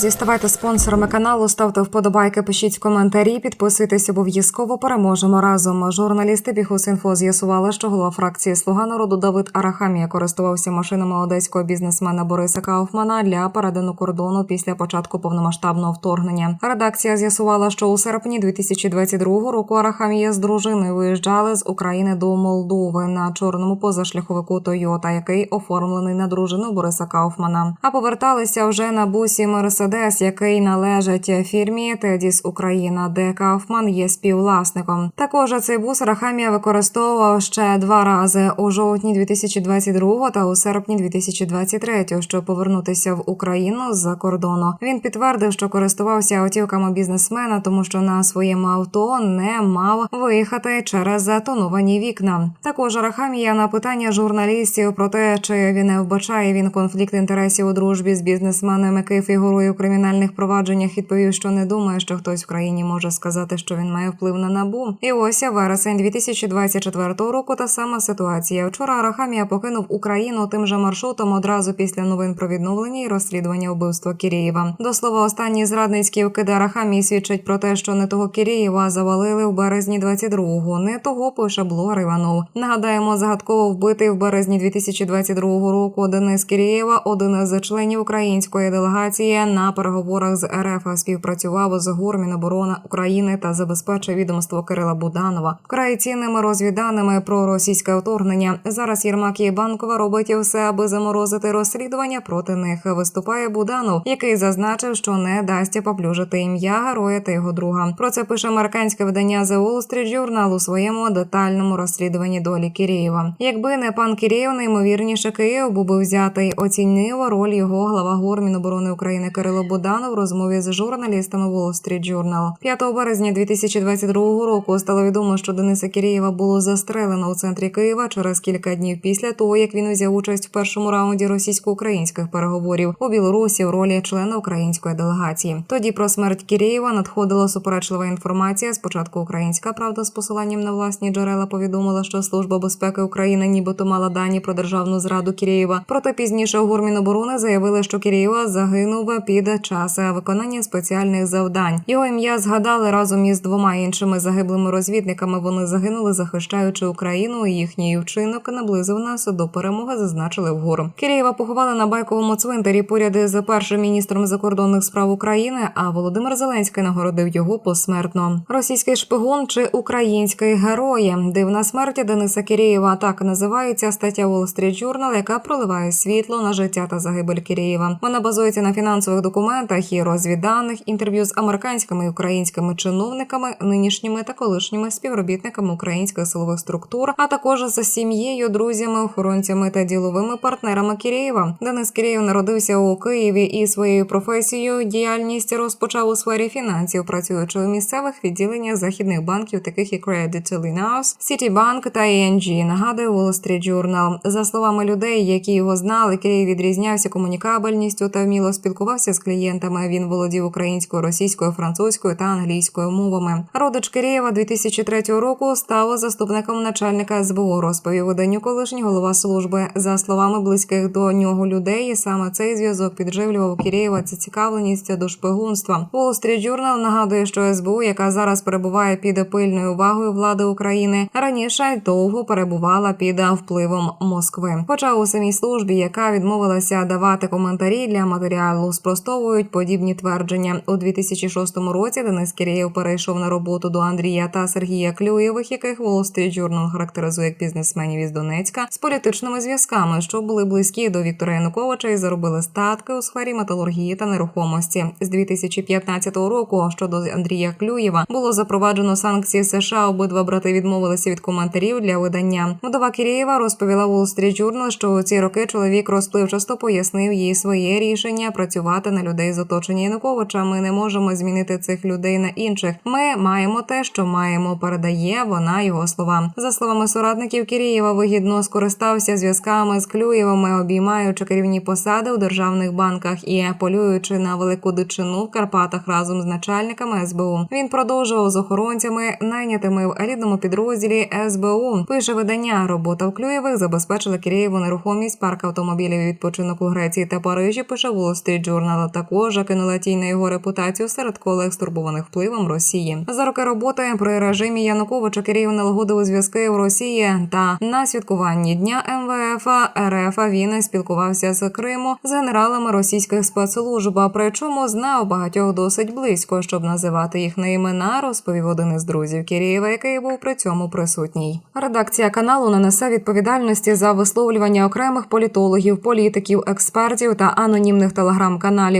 Друзі, ставайте спонсорами каналу, ставте вподобайки, пишіть коментарі, підписуйтесь обов'язково. Переможемо разом. Журналісти Бігус.Інфо з'ясували, що голова фракції Слуга народу Давид Арахамія користувався машинами одеського бізнесмена Бориса Кауфмана для перетину кордону після початку повномасштабного вторгнення. Редакція з'ясувала, що у серпні 2022 року Арахамія з дружиною виїжджали з України до Молдови на чорному позашляховику Тойота, який оформлений на дружину Бориса Кауфмана. А поверталися вже на бусі Мерседес, який належить фірмі Тедіс Україна, де Кауфман є співвласником. Також цей бус Рахамія використовував ще два рази у жовтні 2022 та у серпні 2023, щоб повернутися в Україну з-за кордону. Він підтвердив, що користувався автівками бізнесмена, тому що на своєму авто не мав виїхати через затоновані вікна. Також Рахамія на питання журналістів про те, чи він не вбачає він конфлікт інтересів у дружбі з бізнесменом, який фігурує у кримінальних провадженнях, відповів, що не думає, що хтось в країні може сказати, що він має вплив на набу. І ось вересень 2024 року. Та сама ситуація. Вчора Арахамія покинув Україну тим же маршрутом одразу після новин про відновлення і розслідування вбивства Кірєєва. До слова, останні зрадницькі вкиди Арахамії свідчать про те, що не того Кірєєва завалили в березні 22-го, не того пише блогер Іванов. Нагадаємо, загадково вбитий в березні 2022 року Денис Кірєєва, один з членів української делегації на переговорах з РФ співпрацював з ГУР Міноборони України та забезпечив відомство Кирила Буданова вкрай цінними розвіданими про російське вторгнення. Зараз Єрмак Єбанкова робить все, аби заморозити розслідування проти них. Виступає Буданов, який зазначив, що не дасть поплюжити ім'я героя та його друга. Про це пише американське видання The Wall Street Journal у своєму детальному розслідуванні долі Кірєєва. Якби не пан Кірєєв, найімовірніше Київ був би взятий. Оцінив роль його глава ГУР Міноборони України Кирило Буданов в розмові з журналістами Wall Street Journal. 5 березня 2022 року стало відомо, що Дениса Кірєєва було застрелено у центрі Києва через кілька днів після того, як він взяв участь в першому раунді російсько-українських переговорів у Білорусі в ролі члена української делегації. Тоді про смерть Кірєєва надходила суперечлива інформація. Спочатку українська правда з посиланням на власні джерела повідомила, що служба безпеки України нібито мала дані про державну зраду Кірєєва. Проте пізніше у ГУР Міноборони заявили, що Кірєєва загинув під час виконання спеціальних завдань. Його ім'я згадали разом із двома іншими загиблими розвідниками. Вони загинули, захищаючи Україну. і Їхній вчинок наблизив нас до перемоги. Зазначили вгору. Кирєєва поховали на байковому цвинтарі поряд з першим міністром закордонних справ України. А Володимир Зеленський нагородив його посмертно. Російський шпигун чи український герой. Дивна смерть Дениса Кирєєва. Так називається стаття Wall Street Journal, яка проливає світло на життя та загибель Кирєєва. Вона базується на фінансових документах і розвідданих інтерв'ю з американськими і українськими чиновниками, нинішніми та колишніми співробітниками українських силових структур, а також з сім'єю, друзями, охоронцями та діловими партнерами Кірєєва. Денис Кірєєв народився у Києві і своєю професією діяльність розпочав у сфері фінансів, працюючи у місцевих відділеннях західних банків, таких як Credit Linhouse, Citibank та ING. Нагадує Wall Street Journal. За словами людей, які його знали, Кірєєв відрізнявся комунікабельністю та вміло спілкувався з клієнтами. Він володів українською, російською, французькою та англійською мовами. Родич Кирєєва 2003 року став заступником начальника СБУ. Розповів виданню колишній голова служби. За словами близьких до нього людей, саме цей зв'язок підживлював Кирєєва зацікавленість до шпигунства. Wall Street Journal нагадує, що СБУ, яка зараз перебуває під пильною увагою влади України, раніше довго перебувала під впливом Москви. Хоча у самій службі, яка відмовилася давати коментарі для матеріалу, спростовують подібні твердження у 2006 році. Денис Кірєєв перейшов на роботу до Андрія та Сергія Клюєвих, яких Wall Street Journal характеризує як бізнесменів із Донецька з політичними зв'язками, що були близькі до Віктора Януковича і заробили статки у сфері металургії та нерухомості. З 2015 року щодо Андрія Клюєва було запроваджено санкції США. Обидва брати відмовилися від коментарів для видання. Вдова Кірєєва розповіла Wall Street Journal, що у ці роки чоловік розпливчасто пояснив їй своє рішення працювати на людей з оточення Януковича. Ми не можемо змінити цих людей на інших. Ми маємо те, що маємо. Передає вона його слова. За словами соратників Кірієва, вигідно скористався зв'язками з Клюєвими, обіймаючи керівні посади у державних банках і полюючи на велику дичину в Карпатах разом з начальниками СБУ. Він продовжував з охоронцями, найнятими в елітному підрозділі СБУ. Пише видання. Робота в Клюєвих забезпечила Кірєєву нерухомість парк автомобілів відпочинок у Греції та Парижі. Пише Wall Street Journal. Також кинула тінь на його репутацію серед колег стурбованих впливом Росії. За роки роботи при режимі Януковича Кирів налагодив зв'язки в Росії та на святкуванні дня МВФ РФ він спілкувався з Криму з генералами російських спецслужб. а Причому знав багатьох досить близько, щоб називати їх на імена, розповів один із друзів Кірєєва, який був при цьому присутній. Редакція каналу не несе відповідальності за висловлювання окремих політологів, політиків, експертів та анонімних телеграм-каналів.